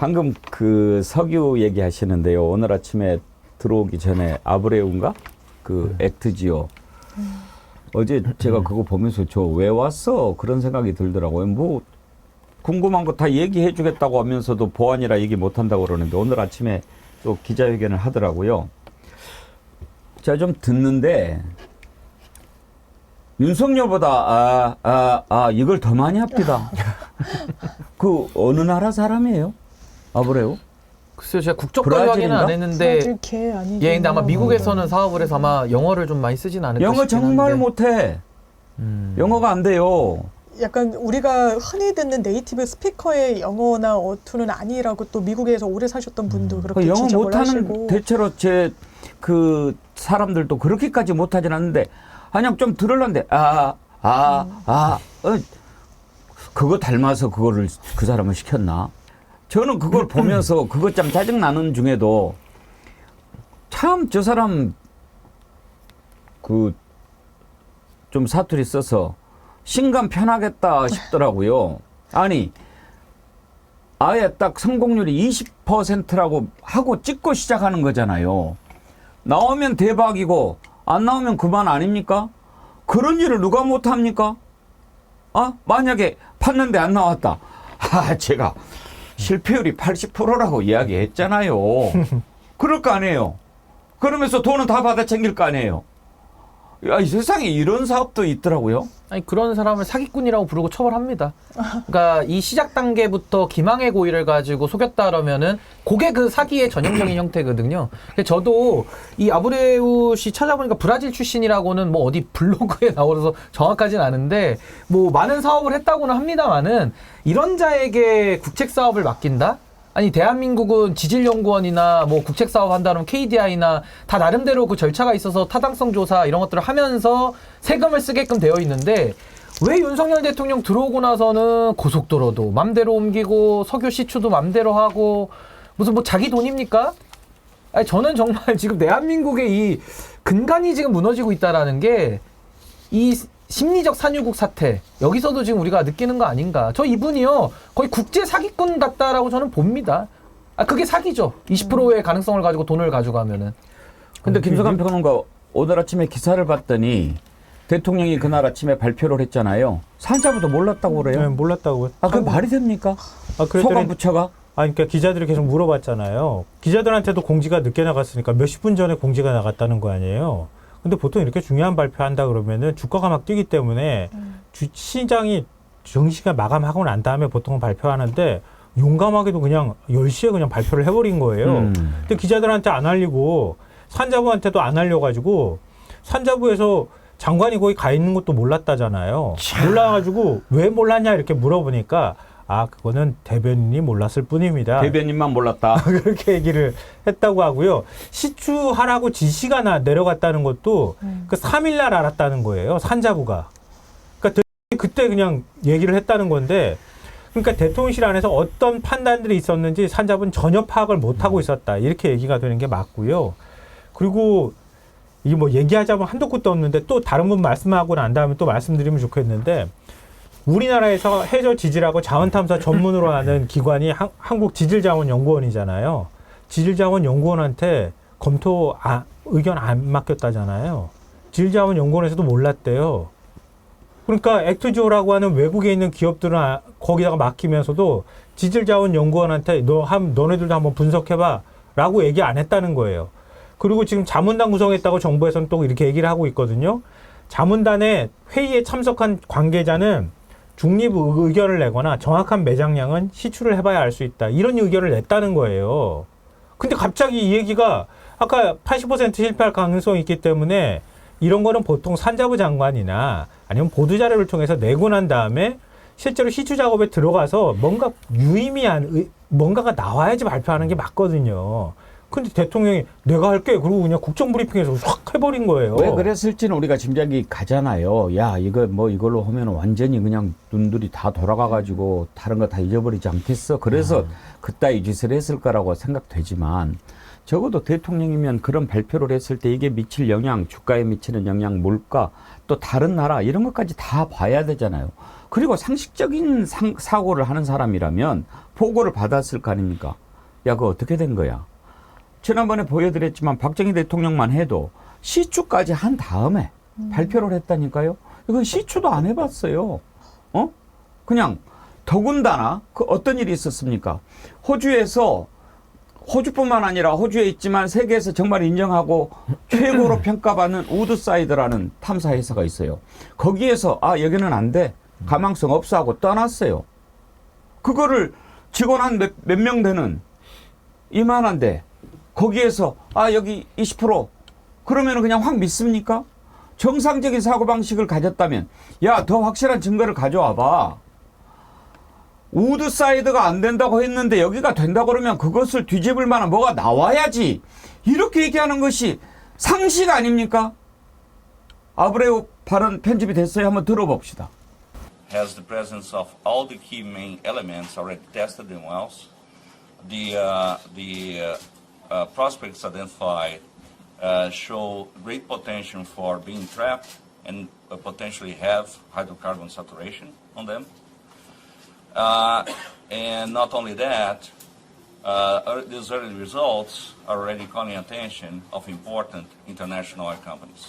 방금 그 석유 얘기하시는데요. 오늘 아침에 들어오기 전에 아브레우인가 그 액트지오 어제 제가 그거 보면서 저 왜 왔어 그런 생각이 들더라고요. 뭐 궁금한 거 다 얘기해 주겠다고 하면서도 보안이라 얘기 못 한다고 그러는데 오늘 아침에 또 기자회견을 하더라고요. 제가 좀 듣는데 윤석열보다 아, 아, 아 이걸 더 많이 합니다. 그 어느 나라 사람이에요? 아브레우? 글쎄요, 제가 국적까지 확인은 안? 했는데 아니고. 예, 근데 아마 미국에서는 사업을 해서 아마 영어를 좀 많이 쓰진 않을까 영어 싶긴 정말 한데. 못해. 음. 영어가 안 돼요. 약간 우리가 흔히 듣는 네이티브 스피커의 영어나 어투는 아니라고 또 미국에서 오래 사셨던 분도 그렇게 그 영어 지적을 못하는 하시고. 대체로 제 그 사람들도 그렇게까지 못하진 않는데 그냥 좀 들을란데 아아 아 아, 어, 그거 닮아서 그거를 그 사람을 시켰나? 저는 그걸 보면서 그것 참 짜증 나는 중에도 참 저 사람 그 좀 사투리 써서 신감 편하겠다 싶더라고요. 아니 아예 딱 성공률이 20%라고 하고 찍고 시작하는 거잖아요. 나오면 대박이고 안 나오면 그만 아닙니까? 그런 일을 누가 못 합니까? 아 만약에 팠는데 안 나왔다. 아 제가 실패율이 80%라고 이야기했잖아요. 그럴 거 아니에요. 그러면서 돈은 다 받아 챙길 거 아니에요. 야, 이 세상에 이런 사업도 있더라고요. 아니 그런 사람을 사기꾼이라고 부르고 처벌합니다. 그러니까 이 시작 단계부터 기망의 고의를 가지고 속였다 그러면은 그게 그 사기의 전형적인 형태거든요. 근데 저도 이 아브레우 씨 찾아보니까 브라질 출신이라고는 뭐 어디 블로그에 나오서 정확하진 않은데 뭐 많은 사업을 했다고는 합니다만은 이런 자에게 국책 사업을 맡긴다? 아니 대한민국은 지질연구원이나 뭐 국책 사업 한다면 KDI나 다 나름대로 그 절차가 있어서 타당성 조사 이런 것들을 하면서 세금을 쓰게끔 되어 있는데 왜 윤석열 대통령 들어오고 나서는 고속도로도 맘대로 옮기고 석유 시추도 맘대로 하고 무슨 뭐 자기 돈입니까? 아니 저는 정말 지금 대한민국의 이 근간이 지금 무너지고 있다라는 게이 심리적 산유국 사태 여기서도 지금 우리가 느끼는 거 아닌가? 저 이분이요 거의 국제 사기꾼 같다라고 저는 봅니다. 아 그게 사기죠. 20%의 가능성을 가지고 돈을 가져가면은. 근데 김성환 평론가 오늘 아침에 기사를 봤더니 대통령이 그날 아침에 발표를 했잖아요. 산자부도 몰랐다고 네, 그래요. 몰랐다고요. 아, 그게 말이 됩니까? 아, 소관 부처가? 아, 그러니까 기자들이 계속 물어봤잖아요. 기자들한테도 공지가 늦게 나갔으니까 몇십 분 전에 공지가 나갔다는 거 아니에요. 근데 보통 이렇게 중요한 발표한다 그러면은 주가가 막 뛰기 때문에 주, 시장이 정시가 마감하고 난 다음에 보통은 발표하는데 용감하게도 그냥 10시에 그냥 발표를 해버린 거예요. 음. 근데 기자들한테 안 알리고 산자부한테도 안 알려가지고 산자부에서 장관이 거기 가 있는 것도 몰랐다잖아요. 몰라가지고 왜 몰랐냐 이렇게 물어보니까 아 그거는 대변인이 몰랐을 뿐입니다. 대변인만 몰랐다. 그렇게 얘기를 했다고 하고요. 시추하라고 지시가 나 내려갔다는 것도 음. 그 3일 날 알았다는 거예요. 산자부가. 그러니까 대- 그때 그냥 얘기를 했다는 건데 그러니까 대통령실 안에서 어떤 판단들이 있었는지 산자부는 전혀 파악을 못 하고 있었다. 이렇게 얘기가 되는 게 맞고요. 그리고 이게 뭐 얘기하자면 한도 끝도 없는데 또 다른 분 말씀하고 난 다음에 또 말씀드리면 좋겠는데 우리나라에서 해저 지질하고 자원 탐사 전문으로 하는 기관이 한, 한국 지질자원연구원이잖아요. 지질자원연구원한테 검토 아, 의견 안 맡겼다잖아요. 지질자원연구원에서도 몰랐대요. 그러니까 액트지오라고 하는 외국에 있는 기업들은 아- 거기다가 맡기면서도 지질자원연구원한테 너한 너네들도 한번 분석해봐라고 얘기 안 했다는 거예요. 그리고 지금 자문단 구성했다고 정부에서는 또 이렇게 얘기를 하고 있거든요. 자문단에 회의에 참석한 관계자는 중립 의- 의견을 내거나 정확한 매장량은 시추를 해봐야 알 수 있다. 이런 의견을 냈다는 거예요. 근데 갑자기 이 얘기가 아까 80% 실패할 가능성이 있기 때문에 이런 거는 보통 산자부 장관이나 아니면 보도 자료를 통해서 내고 난 다음에 실제로 시추 작업에 들어가서 뭔가 유의미한 의- 뭔가가 나와야지 발표하는 게 맞거든요. 근데 대통령이 내가 할게 그리고 그냥 국정 브리핑에서 확 해버린 거예요. 왜 그랬을지는 우리가 짐작이 가잖아요. 야, 이거 뭐 이걸로 하면 완전히 그냥 눈들이 다 돌아가가지고 다른 거 다 잊어버리지 않겠어. 그래서 그따위 짓을 했을 거라고 생각되지만 적어도 대통령이면 그런 발표를 했을 때 이게 미칠 영향, 주가에 미치는 영향, 물가, 또 다른 나라 이런 것까지 다 봐야 되잖아요. 그리고 상식적인 상, 사고를 하는 사람이라면 보고를 받았을 거 아닙니까? 야, 그거 어떻게 된 거야? 지난번에 보여드렸지만 박정희 대통령만 해도 시추까지 한 다음에 발표를 했다니까요. 이건 시추도 안 해봤어요. 어? 그냥 더군다나 그 어떤 일이 있었습니까? 호주에서 호주뿐만 아니라 호주에 있지만 세계에서 정말 인정하고 최고로 평가받는 우드사이드라는 탐사 회사가 있어요. 거기에서 아 여기는 안 돼. 가망성 없어 하고 떠났어요. 그거를 직원 한 몇명 되는 이만한데 거기에서 아 여기 20% 그러면은 그냥 확 믿습니까? 정상적인 사고 방식을 가졌다면 야 더 확실한 증거를 가져와 봐. 우드 사이드가 안 된다고 했는데 여기가 된다 그러면 그것을 뒤집을 만한 뭐가 나와야지. 이렇게 얘기하는 것이 상식 아닙니까? 아브레우 발언 편집이 됐어요. 한번 들어봅시다. has the presence of all the key main elements already tested in wells. The, uh, the uh, uh, prospects identified uh, show great potential for being trapped and uh, potentially have hydrocarbon saturation on them. Uh, and not only that, uh, these early results are already calling attention of important international oil companies.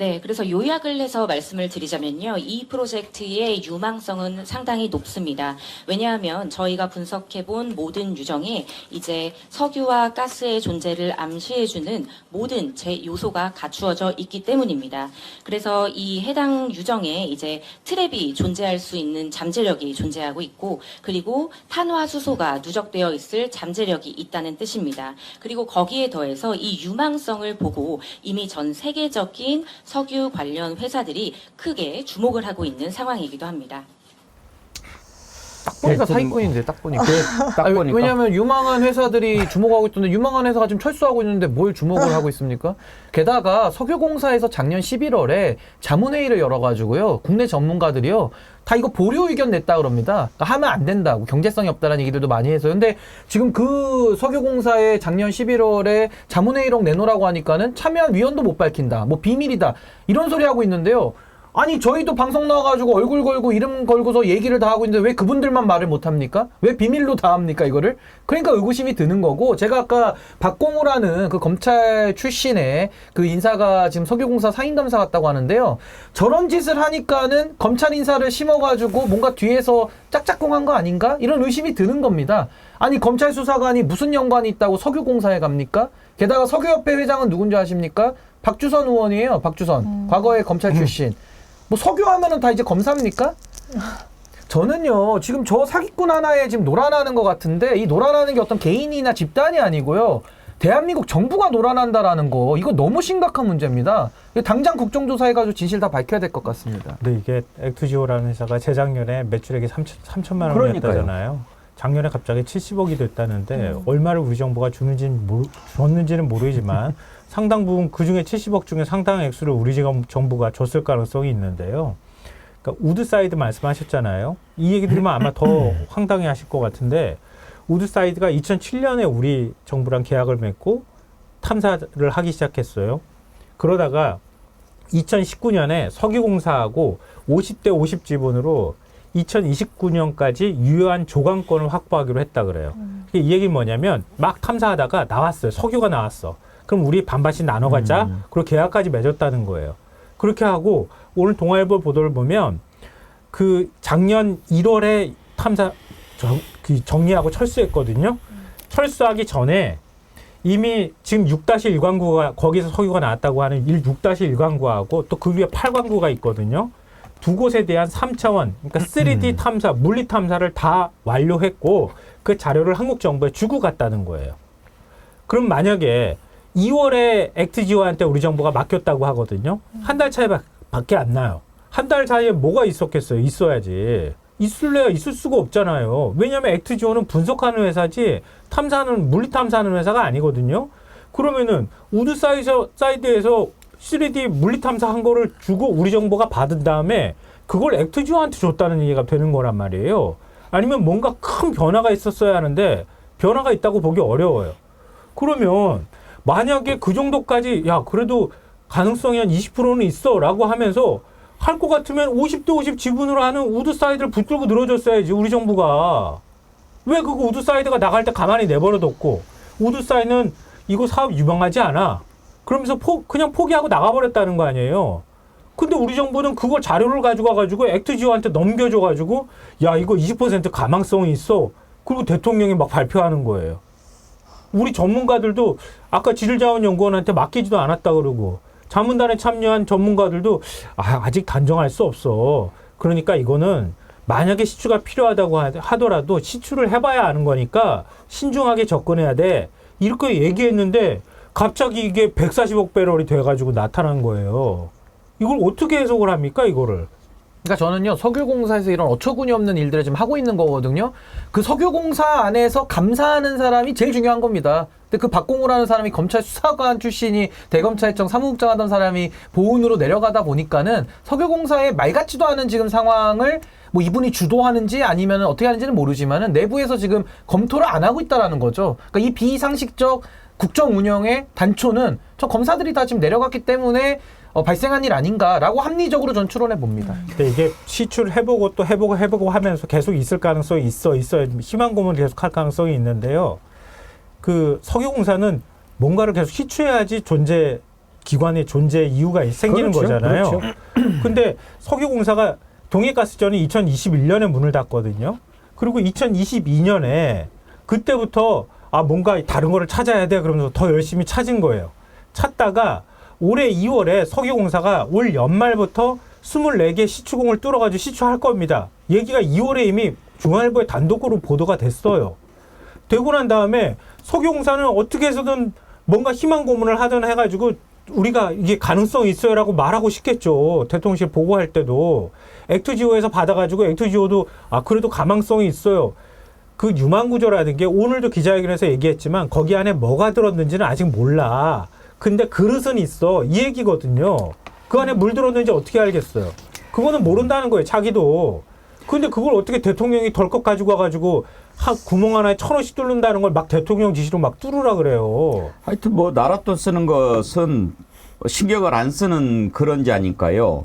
네, 그래서 요약을 해서 말씀을 드리자면요. 이 프로젝트의 유망성은 상당히 높습니다. 왜냐하면 저희가 분석해본 모든 유정에 이제 석유와 가스의 존재를 암시해주는 모든 제 요소가 갖추어져 있기 때문입니다. 그래서 이 해당 유정에 이제 트랩이 존재할 수 있는 잠재력이 존재하고 있고, 그리고 탄화수소가 누적되어 있을 잠재력이 있다는 뜻입니다. 그리고 거기에 더해서 이 유망성을 보고 이미 전 세계적인 석유 관련 회사들이 크게 주목을 하고 있는 상황이기도 합니다. 딱 보니까 네, 사기꾼인데 딱 보니까. 딱 아니, 보니까. 왜냐하면 유망한 회사들이 주목하고 있던데 유망한 회사가 지금 철수하고 있는데 뭘 주목을 하고 있습니까? 게다가 석유공사에서 작년 11월에 자문회의를 열어가지고요 국내 전문가들이요 다 이거 보류 의견 냈다 그럽니다. 그러니까 하면 안 된다고 경제성이 없다라는 얘기들도 많이 해서 근데 지금 그 석유공사에 작년 11월에 자문회의록 내놓으라고 하니까는 참여한 위원도 못 밝힌다, 뭐 비밀이다 이런 소리 하고 있는데요. 아니 저희도 방송 나와가지고 얼굴 걸고 이름 걸고서 얘기를 다 하고 있는데 왜 그분들만 말을 못합니까? 왜 비밀로 다 합니까 이거를? 그러니까 의구심이 드는 거고 제가 아까 박공우라는 그 검찰 출신의 그 인사가 지금 석유공사 상임검사 같다고 하는데요 저런 짓을 하니까는 검찰 인사를 심어가지고 뭔가 뒤에서 짝짝꿍한 거 아닌가? 이런 의심이 드는 겁니다 아니 검찰 수사관이 무슨 연관이 있다고 석유공사에 갑니까? 게다가 석유협회 회장은 누군지 아십니까? 박주선 의원이에요 박주선 과거에 검찰 출신 뭐 석유하면은 다 이제 검사입니까? 저는요 지금 저 사기꾼 하나에 지금 놀아나는 것 같은데 이 놀아나는 게 어떤 개인이나 집단이 아니고요 대한민국 정부가 놀아난다라는 거 이거 너무 심각한 문제입니다. 당장 국정조사해가지고 진실 다 밝혀야 될 것 같습니다. 근데 이게 액투지오라는 회사가 재작년에 매출액이 3천, 3천만 그러니까요. 원이었다잖아요. 작년에 갑자기 70억이 됐다는데 음. 얼마를 우리 정부가 주는지는 모르, 줬는지는 모르지만 상당 부분 그 중에 70억 중에 상당 액수를 우리 지금 정부가 줬을 가능성이 있는데요. 그러니까 우드 사이드 말씀하셨잖아요. 이 얘기 들으면 아마 더 황당해 하실 것 같은데 우드 사이드가 2007년에 우리 정부랑 계약을 맺고 탐사를 하기 시작했어요. 그러다가 2019년에 석유공사하고 50대 50 지분으로 2029년까지 유효한 조강권을 확보하기로 했다 그래요. 이게 이 얘기는 뭐냐면 막 탐사하다가 나왔어요. 석유가 나왔어. 그럼 우리 반반씩 나눠 갖자. 음. 그리고 계약까지 맺었다는 거예요. 그렇게 하고 오늘 동아일보 보도를 보면 그 작년 1월에 탐사 정, 그 정리하고 철수했거든요. 철수하기 전에 이미 지금 6-1광구가 거기서 석유가 나왔다고 하는 1 6-1광구하고 또 그 위에 8광구가 있거든요. 두 곳에 대한 3차원, 그러니까 3D 탐사, 물리 탐사를 다 완료했고 그 자료를 한국 정부에 주고 갔다는 거예요. 그럼 만약에 2월에 액트지오한테 우리 정부가 맡겼다고 하거든요. 한 달 차이 바- 밖에 안 나요. 한 달 사이에 뭐가 있었겠어요? 있어야지. 있을래야 있을 수가 없잖아요. 왜냐하면 액트지오는 분석하는 회사지 탐사는 물리 탐사하는 회사가 아니거든요. 그러면은 우드 사이드에서 3D 물리 탐사한 거를 주고 우리 정부가 받은 다음에 그걸 액트지오한테 줬다는 얘기가 되는 거란 말이에요. 아니면 뭔가 큰 변화가 있었어야 하는데 변화가 있다고 보기 어려워요. 그러면 만약에 그 정도까지 야 그래도 가능성이 한 20%는 있어라고 하면서 할 것 같으면 50대 50 지분으로 하는 우드사이드를 붙들고 늘어졌어야지 우리 정부가. 왜 그거 우드사이드가 나갈 때 가만히 내버려뒀고 우드사이드는 이거 사업 유망하지 않아. 그러면서 포, 그냥 포기하고 나가버렸다는 거 아니에요? 근데 우리 정부는 그걸 자료를 가지고 와가지고 액트지오한테 넘겨줘가지고 야 이거 20% 가망성이 있어. 그리고 대통령이 막 발표하는 거예요 우리 전문가들도 아까 지질자원연구원한테 맡기지도 않았다 그러고 자문단에 참여한 전문가들도 아, 아직 단정할 수 없어. 그러니까 이거는 만약에 시추가 필요하다고 하- 하더라도 시추를 해봐야 아는 거니까 신중하게 접근해야 돼. 이렇게 얘기했는데 갑자기 이게 140억 배럴이 돼가지고 나타난 거예요. 이걸 어떻게 해석을 합니까, 이거를? 그러니까 저는요 석유공사에서 이런 어처구니 없는 일들을 지금 하고 있는 거거든요. 그 석유공사 안에서 감사하는 사람이 제일 중요한 겁니다. 근데 그 박공우라는 사람이 검찰 수사관 출신이 대검찰청 사무국장 하던 사람이 보훈으로 내려가다 보니까는 석유공사의 말 같지도 않은 지금 상황을 뭐 이분이 주도하는지 아니면 어떻게 하는지는 모르지만은 내부에서 지금 검토를 안 하고 있다라는 거죠. 그러니까 이 비상식적 국정 운영의 단초는 저 검사들이 다 지금 내려갔기 때문에 어, 발생한 일 아닌가라고 합리적으로 전 추론해 봅니다. 근데 이게 시추를 해보고 또 해보고 해보고 하면서 계속 있을 가능성이 있어 있어 희망 고문을 계속 할 가능성이 있는데요. 그 석유공사는 뭔가를 계속 시추해야지 존재 기관의 존재 이유가 생기는 그렇죠, 거잖아요. 그렇죠. 근데 석유공사가 동해가스전이 2021년에 문을 닫거든요. 그리고 2022년에 그때부터 아 뭔가 다른 거를 찾아야 돼 그러면서 더 열심히 찾은 거예요. 찾다가 올해 2월에 석유공사가 올 연말부터 24개 시추공을 뚫어가지고 시추할 겁니다. 얘기가 2월에 이미 중앙일보에 단독으로 보도가 됐어요. 되고 난 다음에 석유공사는 어떻게 해서든 뭔가 희망 고문을 하든 해가지고 우리가 이게 가능성이 있어요라고 말하고 싶겠죠. 대통령실 보고할 때도 액트지오에서 받아가지고 액트지오도 아 그래도 가망성이 있어요. 그 유망구조라는 게 오늘도 기자회견에서 얘기했지만 거기 안에 뭐가 들었는지는 아직 몰라. 근데 그릇은 있어 이 얘기거든요. 그 안에 물 들었는지 어떻게 알겠어요? 그거는 모른다는 거예요. 자기도. 근데 그걸 어떻게 대통령이 덜컥 가지고 와가지고 한 구멍 하나에 천 원씩 뚫는다는 걸 막 대통령 지시로 막 뚫으라 그래요. 하여튼 뭐 나라 돈 쓰는 것은 신경을 안 쓰는 그런 자니까요.